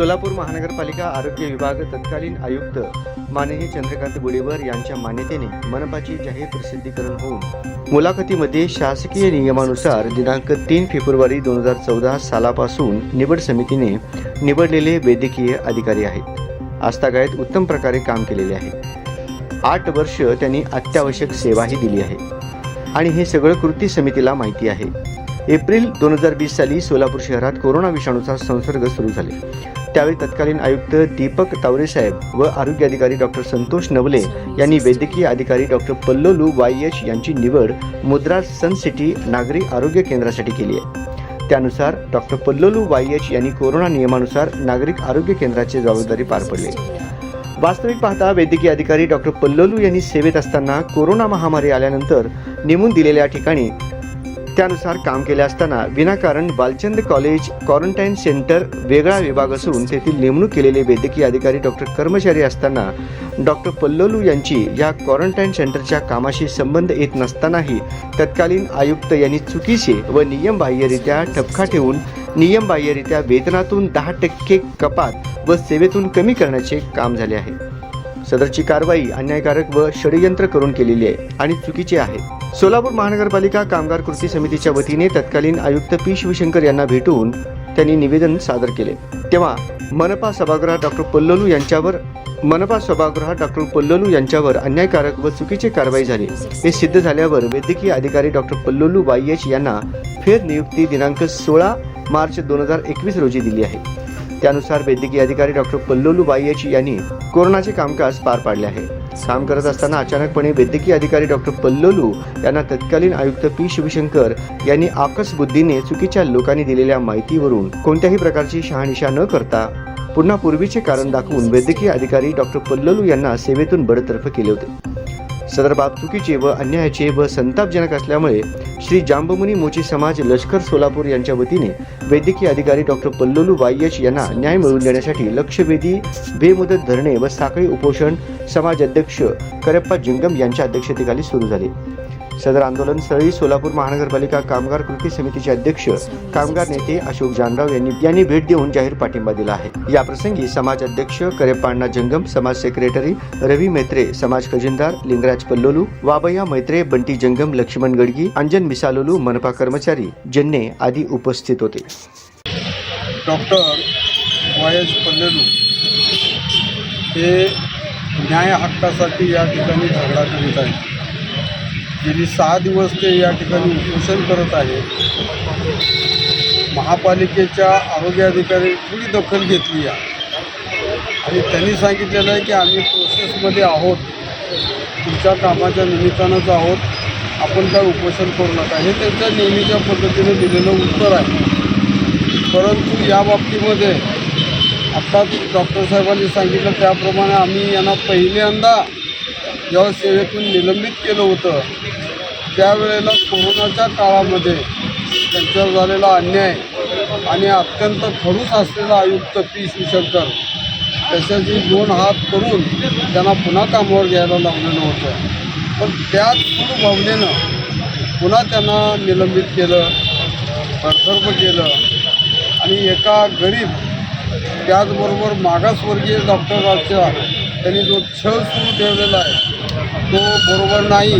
सोलापूर महानगरपालिका आरोग्य विभाग तत्कालीन आयुक्त माननीय चंद्रकांत बुडेवर यांच्या मान्यतेने मनपाची जाहीर प्रसिद्धीकरण होऊन मुलाखतीमध्ये शासकीय नियमानुसार दिनांक तीन फेब्रुवारी दोन हजार चौदा सालापासून निवड समितीने निवडलेले वैद्यकीय अधिकारी आहेत. आस्थागायत उत्तम प्रकारे काम केलेले आहे. आठ वर्ष त्यांनी अत्यावश्यक सेवाही दिली आहे. आणि हे सगळं कृती समितीला माहिती आहे. एप्रिल दोन हजार वीस साली सोलापूर शहरात कोरोना विषाणूचा संसर्ग सुरू झाले. त्यावेळी तत्कालीन आयुक्त दीपक तावरेसाहेब व आरोग्य अधिकारी डॉक्टर संतोष नवले यांनी वैद्यकीय अधिकारी डॉक्टर पल्लोलू वाय एच यांची निवड मुद्रा सन सिटी नागरी आरोग्य केंद्रासाठी केली आहे. त्यानुसार डॉक्टर पल्लोलू वाय एच यांनी कोरोना नियमानुसार नागरिक आरोग्य केंद्राची जबाबदारी पार पडली वास्तविक पाहता वैद्यकीय अधिकारी डॉक्टर पल्लोलू यांनी सेवेत असताना कोरोना महामारी आल्यानंतर नेमून दिलेल्या ठिकाणी त्यानुसार काम केले असताना विनाकारण बालचंद कॉलेज क्वारंटाईन सेंटर वेगळा विभाग असून तेथील नेमणूक केलेले वैद्यकीय अधिकारी डॉक्टर कर्मचारी असताना डॉक्टर पल्लोलू यांची या क्वारंटाईन सेंटरच्या कामाशी संबंध येत नसतानाही तत्कालीन आयुक्त यांनी चुकीचे व नियमबाह्यरित्या ठपका ठेवून नियमबाह्यरित्या वेतनातून दहा टक्के कपात व सेवेतून कमी करण्याचे काम झाले आहे. सदरची कारवाई अन्यायकारक व षडयंत्र करून केलेली आहे आणि चुकीची आहे. सोलापूर महानगरपालिका कामगार कृती समितीच्या वतीने तत्कालीन आयुक्त पी शिवशंकर यांना भेटून त्यांनी निवेदन सादर केले. तेव्हा मनपा सभागृहात डॉक्टर पल्लोलू यांच्यावर मनपा सभागृहात डॉक्टर पल्लोलू यांच्यावर अन्यायकारक व चुकीची कारवाई झाली. हे सिद्ध झाल्यावर वैद्यकीय अधिकारी डॉक्टर पल्लोलू वाय यांना फेर नियुक्ती दिनांक सोळा मार्च दोन हजार एकवीस रोजी दिली आहे. त्यानुसार वैद्यकीय अधिकारी डॉक्टर पल्लोलू वाय यांनी कोरोनाचे कामकाज पार पाडले आहे. काम करत असताना अचानकपणे वैद्यकीय अधिकारी डॉक्टर पल्लोलू यांना तत्कालीन आयुक्त पी शिवशंकर यांनी आकस बुद्धीने चुकीच्या लोकांनी दिलेल्या माहितीवरून कोणत्याही प्रकारची शहानिशा न करता पुन्हा पूर्वीचे कारण दाखवून वैद्यकीय अधिकारी डॉक्टर पल्लोलू यांना सेवेतून बडतर्फ केले होते. सदर बाब चुकीचे व अन्यायाचे व संतापजनक असल्यामुळे श्री जांबमुनी मोची समाज लष्कर सोलापूर यांच्या वतीने वैद्यकीय अधिकारी डॉक्टर पल्लोलू वायच यांना न्याय मिळवून देण्यासाठी लक्षवेधी बेमुदत धरणे व साखळी उपोषण समाज अध्यक्ष करप्पा जिंगम यांच्या अध्यक्षतेखाली सुरू झाले. सदर आंदोलन स्थळी सोलापूर महानगरपालिका कामगार कृती समितीचे अध्यक्ष कामगार नेते अशोक जानराव यांनी यांनी भेट देऊन जाहीर पाठिंबा दिला आहे. या प्रसंगी समाज अध्यक्ष करेपाण्णा जंगम समाज सेक्रेटरी रवी मैत्रे समाज खजिनदार लिंगराज पल्लोलू वाबया मैत्रे बंटी जंगम लक्ष्मण गडगी अंजन मिसालोलू मनपा कर्मचारी जन्ने आदी उपस्थित होते. डॉक्टर वाय एस पल्लेलू हे न्याय हक्कासाठी या ठिकाणी झगडा करीत आहेत. गेली सहा दिवस ते या ठिकाणी उपोषण करत आहे. महापालिकेच्या आरोग्य अधिकारी थोडी दखल घेतली आहे. आणि त्यांनी सांगितलेलं आहे की आम्ही प्रोसेसमध्ये आहोत. तुमच्या कामाच्या निमित्तानंच आहोत. आपण काय उपोषण करू नका हे त्यांच्या नेहमीच्या पद्धतीने दिलेलं उत्तर आहे. परंतु या बाबतीमध्ये आत्ताच डॉक्टर साहेबांनी सांगितलं त्याप्रमाणे आम्ही यांना पहिल्यांदा जेव्हा सेवेतून निलंबित केलं होतं. त्यावेळेला कोरोनाच्या काळामध्ये त्यांच्यावर झालेला अन्याय आणि अत्यंत खडूस असलेला आयुक्त पी शिवशंकर त्याच्याशी दोन हात करून त्यांना पुन्हा कामावर घ्यायला लावलेलं होतं. पण त्याच पूर्ण भावनेनं पुन्हा त्यांना निलंबित केलं बडतर्फ केलं आणि एका गरीब त्याचबरोबर मागासवर्गीय डॉक्टरांचा त्यांनी जो छळ सुरू ठेवलेला आहे तो बरोबर नाही.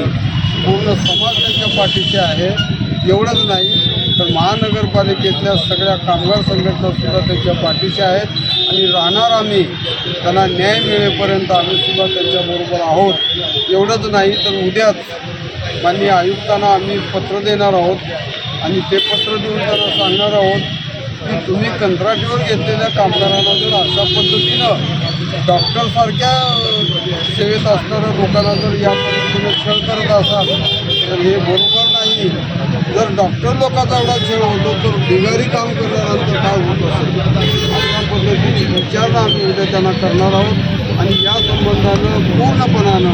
पूर्ण समाज त्यांच्या पाठीशी आहे. एवढंच नाही तर महानगरपालिकेतल्या सगळ्या कामगार संघटनासुद्धा त्यांच्या पाठीशी आहेत. आणि राहणार आम्ही त्यांना न्याय मिळेपर्यंत आम्हीसुद्धा त्यांच्याबरोबर आहोत. एवढंच नाही तर उद्याच माननीय आयुक्तांना आम्ही पत्र देणार आहोत. आणि ते पत्र देऊन त्यांना सांगणार आहोत की तुम्ही कंत्राटीवर घेतलेल्या कामगारांना जर अशा पद्धतीनं डॉक्टरसारख्या सेवेत असणाऱ्या लोकांना जर या पद्धतीने छळ करत असाल तर हे बरोबर नाही. जर डॉक्टर लोकांचा एवढा छळ होतो तर बिगारी काम करणाऱ्यांचं काय होत असेल? अशा पद्धतीची विचारणा आम्ही उद्या त्यांना करणार आहोत. आणि या संबंधानं पूर्णपणानं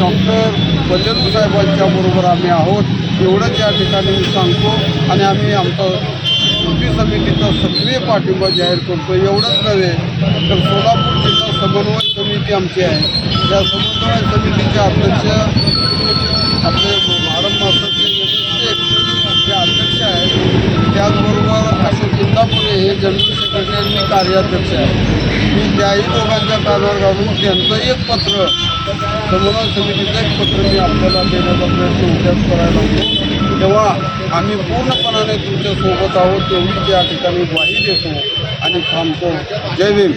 डॉक्टर बचत साहेबांच्या बरोबर आम्ही आहोत. एवढंच या ठिकाणी मी सांगतो. आणि आम्ही आमचं कृती समितीचा सक्रिय पाठिंबा जाहीर करतो एवढंच नव्हे तर सोलापूर जिल्हा समन्वय समिती आमची आहे. या समन्वय समितीचे अध्यक्ष आपले भारत मास्टरचे शेख जे अध्यक्ष आहेत. त्याचबरोबर अशोक इंदापुरे हे जनरल सेक्रेटरी आणि मी कार्याध्यक्ष आहे मी त्याही दोघांच्या कानावर घालून त्यांचं एक पत्र समन्वय समितीचं एक पत्र मी आपल्याला देण्याचा प्रयत्न उद्याच करायला लागतो तेव्हा आम्ही पूर्णपणाने तुमच्यासोबत आहोत तेवढी त्या ठिकाणी ग्वाही देतो आणि थांबतो. जय भीम